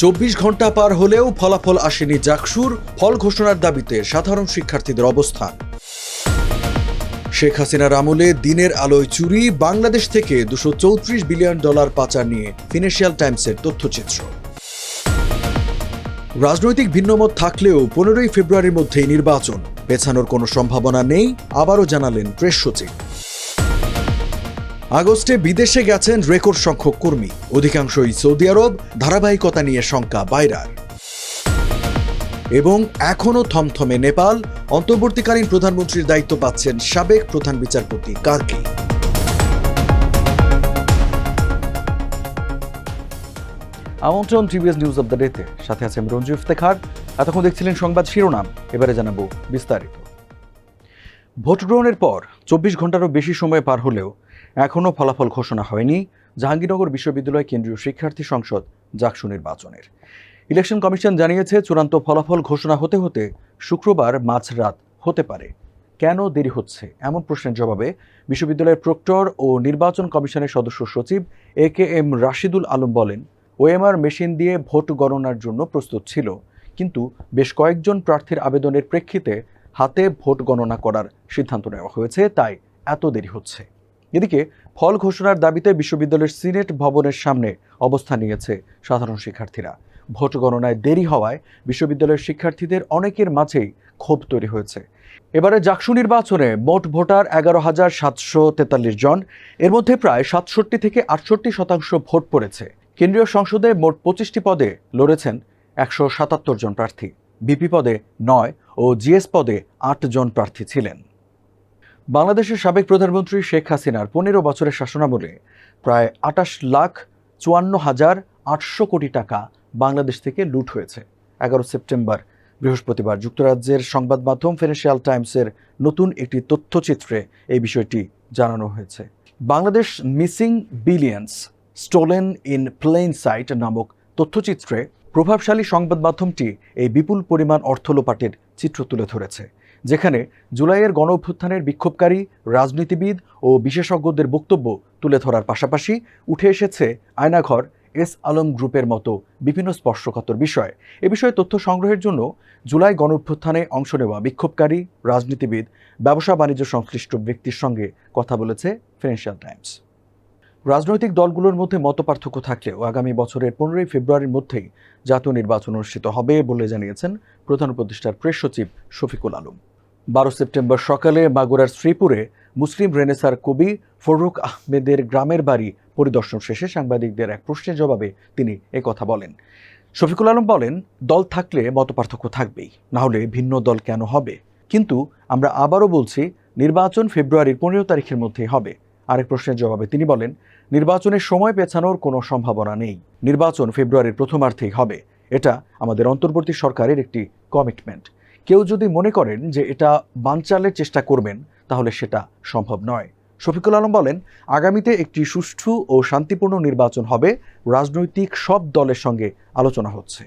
চব্বিশ ঘণ্টা পার হলেও ফলাফল আসেনি জাকসুর, ফল ঘোষণার দাবিতে সাধারণ শিক্ষার্থীদের অবস্থান। শেখ হাসিনার আমলে দিনের আলোয় চুরি, বাংলাদেশ থেকে দুশো চৌত্রিশ বিলিয়ন ডলার পাচার নিয়ে ফিনান্সিয়াল টাইমসের তথ্যচিত্র। রাজনৈতিক ভিন্নমত থাকলেও পনেরোই ফেব্রুয়ারির মধ্যেই নির্বাচন। পেছানোর কোনো সম্ভাবনা নেই, আবারও জানালেন প্রেস সচিব। আগস্টে বিদেশে গেছেন রেকর্ড সংখ্যক কর্মী। অধিকাংশই সৌদি আরব ধারাবাহিকতা নিয়ে শঙ্কা বাইরার। এবং এখনও থমথমে নেপাল, অন্তর্বর্তীকালীন প্রধানমন্ত্রীর দায়িত্ব পাচ্ছেন সাবেক প্রধান বিচারপতি কার্কি। আমন্ত্রণ টিভিএস নিউজ অব দ্য ডেতে সাথে আছেন রঞ্জু ইফতেখার। এতক্ষণ দেখছিলেন সংবাদ শিরোনাম। এবারে জানাব বিস্তারিত। ভোট গ্রহণের পর চব্বিশ ঘন্টারও বেশি সময় পার হলেও এখনও ফলাফল ঘোষণা হয়নি। জাহাঙ্গীরনগর বিশ্ববিদ্যালয় কেন্দ্রীয় শিক্ষার্থী সংসদ জাকসু নির্বাচনের। ইলেকশন কমিশন জানিয়েছে, চূড়ান্ত ফলাফল ঘোষণা হতে হতে শুক্রবার মাঝরাত হতে পারে। কেন দেরি হচ্ছে? এমন প্রশ্নের জবাবে বিশ্ববিদ্যালয়ের প্রক্টর ও নির্বাচন কমিশনের সদস্য সচিব A K M Rashidul Alam বলেন, ওএমআর মেশিন দিয়ে ভোট গণনার জন্য প্রস্তুত ছিল, কিন্তু বেশ কয়েকজন প্রার্থীর আবেদনের প্রেক্ষিতে হাতে ভোট গণনা করার সিদ্ধান্ত নেওয়া হয়েছে, তাই এত দেরি হচ্ছে। এদিকে ফল ঘোষণার দাবিতে বিশ্ববিদ্যালয়ের সিনেট ভবনের সামনে অবস্থান নিয়েছে সাধারণ শিক্ষার্থীরা। ভোট গণনায় দেরি হওয়ায় বিশ্ববিদ্যালয়ের শিক্ষার্থীদের অনেকের মাঝেই ক্ষোভ তৈরি হয়েছে। এবারে জাকসু নির্বাচনে মোট ভোটার এগারো হাজার সাতশো তেতাল্লিশ জন, এর মধ্যে প্রায় সাতষট্টি থেকে আটষট্টি শতাংশ ভোট পড়েছে। কেন্দ্রীয় সংসদে মোট পঁচিশটি পদে লড়েছেন একশো সাতাত্তর জন প্রার্থী। বিপি পদে নয় ও জিএস পদে আট জন প্রার্থী ছিলেন। বাংলাদেশের সাবেক প্রধানমন্ত্রী শেখ হাসিনার পনেরো বছরের শাসনামলে প্রায় আটাশ লাখ চুয়ান্ন হাজার আটশো কোটি টাকা বাংলাদেশ থেকে লুট হয়েছে। এগারো সেপ্টেম্বর, বৃহস্পতিবার যুক্তরাজ্যের সংবাদ মাধ্যম ফিনান্সিয়াল টাইমসের নতুন একটি তথ্যচিত্রে এই বিষয়টি জানানো হয়েছে। Bangladesh missing billions stolen in plain sight নামক তথ্যচিত্রে প্রভাবশালী সংবাদ মাধ্যমটি এই বিপুল পরিমাণ অর্থ লোপাটের চিত্র তুলে ধরেছে। যেখানে জুলাইয়ের গণ অভ্যুত্থানের বিক্ষোভকারী, রাজনীতিবিদ ও বিশেষজ্ঞদের বক্তব্য তুলে ধরার পাশাপাশি উঠে এসেছে আয়নাঘর এস আলম গ্রুপের মতো বিভিন্ন স্পর্শকাতর বিষয়। এ বিষয়ে তথ্য সংগ্রহের জন্য জুলাই গণ অভ্যুত্থানে অংশ নেওয়া বিক্ষোভকারী, রাজনীতিবিদ, ব্যবসা বাণিজ্য সংশ্লিষ্ট ব্যক্তির সঙ্গে কথা বলেছে ফিনান্সিয়াল টাইমস রাজনৈতিক দলগুলোর মধ্যে মতপার্থক্য থাকলেও আগামী বছরের পনেরোই ফেব্রুয়ারির মধ্যেই জাতীয় নির্বাচন অনুষ্ঠিত হবে বলে জানিয়েছেন প্রধান উপদেষ্টার প্রেস সচিব শফিকুল আলম। বারো সেপ্টেম্বর সকালে মাগুরার শ্রীপুরে মুসলিম রেনেসার কবি ফরুক আহমেদের গ্রামের বাড়ি পরিদর্শন শেষে সাংবাদিকদের এক প্রশ্নের জবাবে তিনি কথা বলেন। শফিকুল আলম বলেন, দল থাকলে মতপার্থক্য থাকবেই না হলে ভিন্ন দল কেন হবে? কিন্তু আমরা আবারও বলছি, নির্বাচন ফেব্রুয়ারির পনেরো তারিখের মধ্যেই হবে। আরেক প্রশ্নের জবাবে তিনি বলেন, নির্বাচনের সময় পেছানোর কোনো সম্ভাবনা নেই। নির্বাচন ফেব্রুয়ারির প্রথমার্ধেই হবে। এটা আমাদের অন্তর্বর্তী সরকারের একটি কমিটমেন্ট কেউ যদি মনে করেন যে এটা বানচালের চেষ্টা করবেন, তাহলে সেটা সম্ভব নয়। শফিকুল আলম বলেন, আগামীতে একটি সুষ্ঠু ও শান্তিপূর্ণ নির্বাচন হবে, রাজনৈতিক সব দলের সঙ্গে আলোচনা হচ্ছে।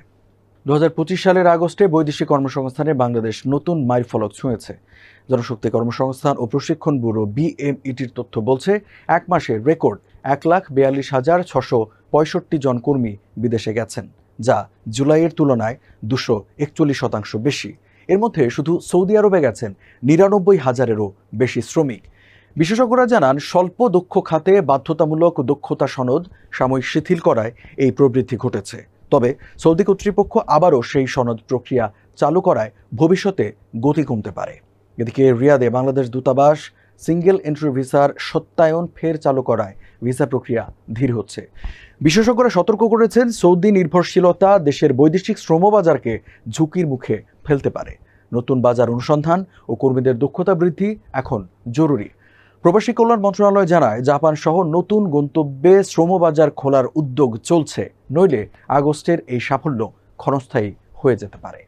দু হাজার পঁচিশ সালের আগস্টে বৈদেশিক কর্মসংস্থানে বাংলাদেশ নতুন মাইলফলক ছুঁয়েছে। জনশক্তি কর্মসংস্থান ও প্রশিক্ষণ ব্যুরো বিএমইটির তথ্য বলছে, এক মাসে রেকর্ড এক লাখ বিয়াল্লিশ হাজার ছশো পঁয়ষট্টি জন কর্মী বিদেশে গেছেন, যা জুলাইয়ের তুলনায় দুশো একচল্লিশ শতাংশ বেশি। এর মধ্যে শুধু সৌদি আরবে গেছেন নিরানব্বই হাজারেরও বেশি শ্রমিক। বিশেষজ্ঞরা জানান, স্বল্প দক্ষ খাতে বাধ্যতামূলক দক্ষতা সনদ সাময়িক শিথিল করায় এই প্রবৃদ্ধি ঘটেছে। তবে সৌদি কর্তৃপক্ষ আবারও সেই সনদ প্রক্রিয়া চালু করায় ভবিষ্যতে গতি কমতে পারে। এদিকে রিয়াদে বাংলাদেশ দূতাবাস সিঙ্গেল এন্ট্রি ভিসার সত্যায়ন ফের চালু করায় ভিসা প্রক্রিয়া ধীর হচ্ছে। বিশেষজ্ঞরা সতর্ক করেছেন, সৌদি নির্ভরশীলতা দেশের বৈদেশিক শ্রমবাজারকে ঝুঁকির মুখে ফেলতে পারে। নতুন বাজার অনুসন্ধান ও কর্মীদের দক্ষতা বৃদ্ধি এখন জরুরি। প্রবাসী কল্যাণ মন্ত্রণালয় জানায়, জাপান সহ নতুন গন্তব্যে শ্রমবাজার খোলার উদ্যোগ চলছে। নইলে আগস্টের এই সাফল্য ক্ষণস্থায়ী হয়ে যেতে পারে।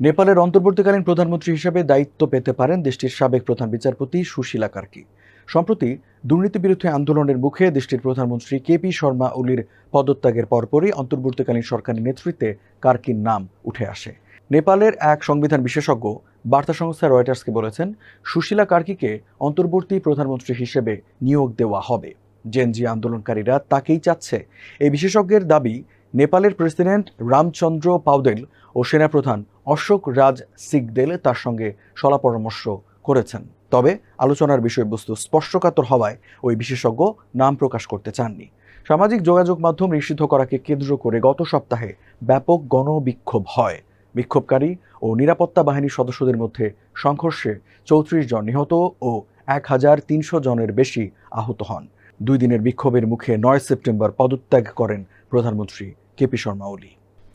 নেপালের অন্তর্বর্তীকালীন প্রধানমন্ত্রী হিসেবে দায়িত্ব পেতে পারেন দেশটির সাবেক প্রধান বিচারপতি সুশীলা কার্কি। সম্প্রতি দুর্নীতি বিরুদ্ধে আন্দোলনের মুখে দেশটির প্রধানমন্ত্রী কেপি শর্মা ওলির পদত্যাগের পরপরই অন্তর্বর্তীকালীন সরকারের নেতৃত্বে কার্কির নাম উঠে আসে। নেপালের এক সংবিধান বিশেষজ্ঞ বার্তা সংস্থা রয়টার্সকে বলেছেন, সুশীলা কার্কিকে অন্তর্বর্তী প্রধানমন্ত্রী হিসেবে নিয়োগ দেওয়া হবে। জেনজি আন্দোলনকারীরা তাকেই চাচ্ছে। এই বিশেষজ্ঞের দাবি, নেপালের প্রেসিডেন্ট রামচন্দ্র পাউদেল ও সেনাপ্রধান অশোক রাজ সিগদেল তার সঙ্গে সলা পরামর্শ করেছেন। তবে আলোচনার বিষয়বস্তু স্পষ্টকাতর হওয়ায় ওই বিশেষজ্ঞ নাম প্রকাশ করতে চাননি। সামাজিক যোগাযোগ মাধ্যম নিষিদ্ধ করাকে কেন্দ্র করে গত সপ্তাহে ব্যাপক গণবিক্ষোভ হয়। বিক্ষোভকারী ও নিরাপত্তা বাহিনীর সদস্যদের মধ্যে সংঘর্ষে চৌত্রিশ জন নিহত ও এক হাজার তিনশো জনের বেশি আহত হন। দুই দিনের বিক্ষোভের মুখে নয় সেপ্টেম্বর পদত্যাগ করেন প্রধানমন্ত্রী কেপি শর্মা ওলি।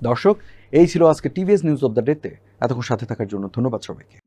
দর্শক, এই ছিল আজকে টিভিএস নিউজ অব দ্য ডেতে এতক্ষণ সাথে থাকার জন্য ধন্যবাদ সবাইকে।